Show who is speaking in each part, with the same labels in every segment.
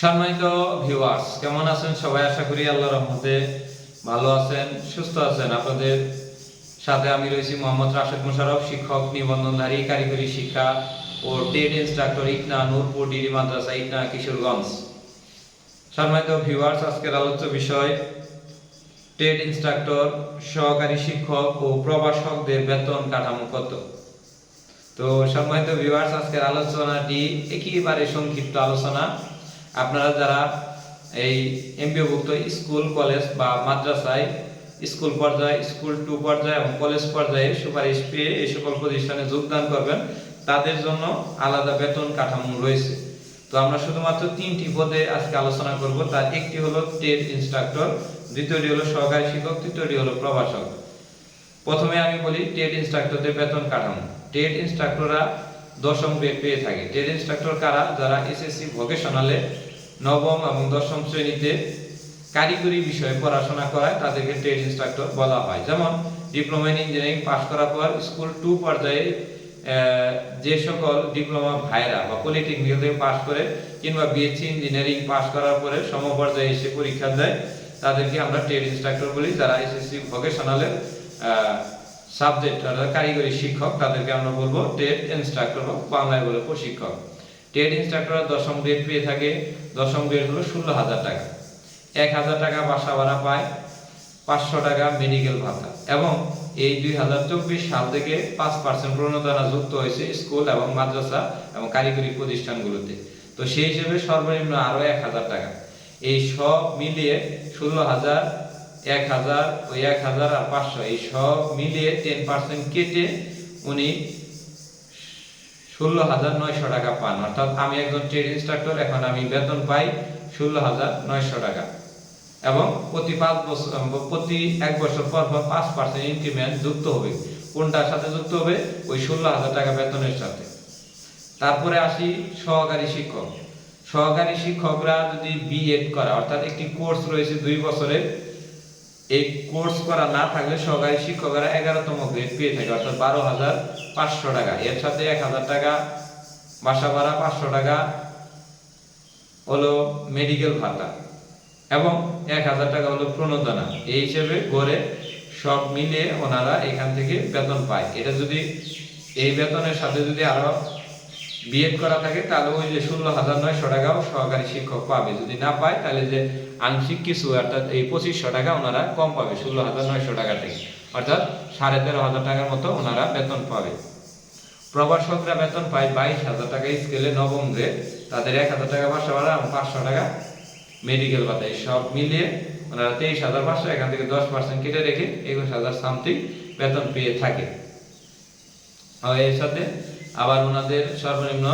Speaker 1: সম্মানিত ভিউয়ার্স কেমন আছেন সবাই? আশা করি আল্লাহ রহমতে ভালো আছেন, সুস্থ আছেন। আপনাদের সাথে আমি রয়েছি মোহাম্মদ রাশেদ মোশারফ শিক্ষক, নিবন্ধনধারী, কারিগরি শিক্ষা ও টেড ইনস্ট্রাক্টর ইকনা নূরপুর, ডিডি মাদ্রাসা ইকনা কিশোরগঞ্জ। সম্মানিত ভিউয়ার্স আজকের আলোচ্য বিষয় টেড ইনস্ট্রাক্টর, সহকারী শিক্ষক ও প্রভাষকদের বেতন কাঠামো কত? তো সম্মানিত ভিউয়ার্স আজকের আলোচনাটি একেবারে সংক্ষিপ্ত আলোচনা। আপনারা যারা এই এমপিওভুক্ত স্কুল, কলেজ বা মাদ্রাসায় স্কুল পর্যায়ে, স্কুল টু পর্যায়ে এবং কলেজ পর্যায়ে সুপারিশ পেয়ে এই সকল প্রতিষ্ঠানে যোগদান করবেন, তাদের জন্য আলাদা বেতন কাঠামো রয়েছে। তো আমরা শুধুমাত্র তিনটি পদে আজকে আলোচনা করব, তার একটি হলো টেট ইনস্ট্রাক্টর, দ্বিতীয়টি হলো সহকারী শিক্ষক, তৃতীয়টি হলো প্রভাষক। প্রথমে আমি বলি টেট ইনস্ট্রাক্টরদের বেতন কাঠামো। টেট ইনস্ট্রাক্টররা দশম গ্রেড পেয়ে থাকে। টেট ইনস্ট্রাক্টর কারা? যারা এসএসসি ভোকেশনালে নবম এবং দশম শ্রেণীতে কারিগরি বিষয়ে পড়াশোনা করায় তাদেরকে ট্রেড ইনস্ট্রাক্টর বলা হয়। যেমন, ডিপ্লোমা ইন ইঞ্জিনিয়ারিং পাশ করার পর স্কুল টু পর্যায়ে যে সকল ডিপ্লোমা ভাইরা বা পলিটেকনিক থেকে পাশ করে কিংবা বিএসসি ইঞ্জিনিয়ারিং পাশ করার পরে সমপর্যায়ে এসে পরীক্ষা দেয়, তাদেরকে আমরা ট্রেড ইনস্ট্রাক্টর বলি। যারা এসএসসি ভোকেশনালের সাবজেক্ট অর্থাৎ কারিগরি শিক্ষক, তাদেরকে আমরা বলব ট্রেড ইনস্ট্রাক্টর বা বাংলায় বলে প্রশিক্ষক। ট্রেড ইনস্ট্রাক্টর দশম গ্রেড পেয়ে থাকে। দশম গ্রেড হলো ষোলো হাজার টাকা। এক হাজার টাকা বাসা ভাড়া পায়, পাঁচশো টাকা মেডিকেল ভাতা এবং এই দুই হাজার চব্বিশ সাল থেকে পাঁচ পার্সেন্ট প্রণোদনা যুক্ত হয়েছে স্কুল এবং মাদ্রাসা এবং কারিগরি প্রতিষ্ঠানগুলোতে। তো সেই হিসেবে সর্বনিম্ন আরও এক হাজার টাকা। এই সব মিলিয়ে ষোলো হাজার, এক হাজার, ওই এক হাজার আর পাঁচশো, এই সব মিলিয়ে টেন পার্সেন্ট কেটে উনি ষোলো হাজার নয়শো টাকা পান। অর্থাৎ আমি একজন ট্রেড ইনস্ট্রাক্টর, এখন আমি বেতন পাই ষোলো হাজার নয়শো টাকা। এবং প্রতি পাঁচ বছর প্রতি এক বছর পর পর পাঁচ পার্সেন্ট ইনক্রিমেন্ট যুক্ত হবে। কোনটার সাথে যুক্ত হবে? ওই ষোলো হাজার টাকা বেতনের সাথে। তারপরে আসি সহকারী শিক্ষক। সহকারী শিক্ষকরা যদি বিএড করা, অর্থাৎ একটি কোর্স রয়েছে দুই বছরের এই কোর্স করা না থাকলে সহকারী শিক্ষকরা এগারোতম গ্রেড পেয়ে থাকে, অর্থাৎ বারো হাজার পাঁচশো টাকা। এর সাথে এক হাজার টাকা, বাসা ভাড়া পাঁচশো টাকা হলো মেডিকেল ভাতা এবং এক হাজার টাকা হলো প্রণোদনা। এই হিসেবে গড়ে সব মিলিয়ে ওনারা এখান থেকে বেতন পায়। এটা যদি এই বেতনের সাথে যদি আরও বিএড করা থাকে, তাহলে ওই যে ষোলো হাজার নয়শো টাকাও সহকারী শিক্ষক পাবে। যদি না পায়, তাহলে যে আংশিক কিছু, অর্থাৎ এই পঁচিশশো টাকা ওনারা কম পাবে, ষোলো হাজার নয়শো টাকা থেকে। অর্থাৎ সাড়ে তেরো হাজার টাকার মতো ওনারা বেতন পাবে। প্রবাসকরা বেতন পায় বাইশ হাজার টাকা, স্কেলে নবম গ্রেড তাদের এক হাজার টাকা বাসা ভাড়া পাঁচশো টাকা মেডিকেল ভাতা। সব মিলিয়ে ওনারা তেইশ হাজার পাঁচশো, এখান থেকে দশ পার্সেন্ট কেটে রেখে একুশ হাজার সামথিং বেতন পেয়ে থাকে। এর সাথে আবার ওনাদের সর্বনিম্ন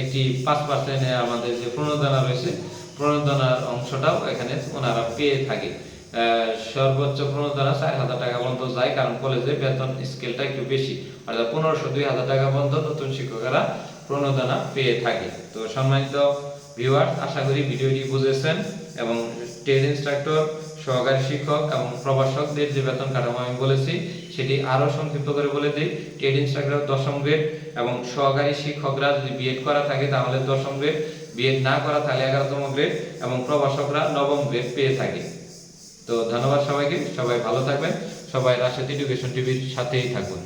Speaker 1: একটি পাঁচ পার্সেন্ট আমাদের যে প্রণোদনা রয়েছে, প্রণোদনার অংশটাও এখানে ওনারা পেয়ে থাকে। সর্বোচ্চ প্রণোদনা চার হাজার টাকা পর্যন্ত যায়, কারণ কলেজে বেতন স্কেলটা একটু বেশি। অর্থাৎ পনেরোশো দুই হাজার টাকা পর্যন্ত নতুন শিক্ষকেরা প্রণোদনা পেয়ে থাকে। তো সম্মানিত ভিউয়ার আশা করি ভিডিওটি বুঝেছেন এবং ট্রেড ইনস্ট্রাক্টর সহকারী শিক্ষক এবং প্রভাষকদের যে বেতন কাঠামো আমি বলেছি, সেটি আরও সংক্ষিপ্ত করে বলে দিই। টেড ইনস্ট্রাক্টর দশম গ্রেড এবং সহকারী শিক্ষকরা যদি বিএড করা থাকে, তাহলে দশম গ্রেড বিএড না করা তাহলে এগারোতম গ্রেড এবং প্রভাষকরা নবম গ্রেড পেয়ে থাকে। তো ধন্যবাদ সবাইকে, সবাই ভালো থাকবেন, সবাই রাশেদ এডুকেশন টিভির সাথেই থাকুন।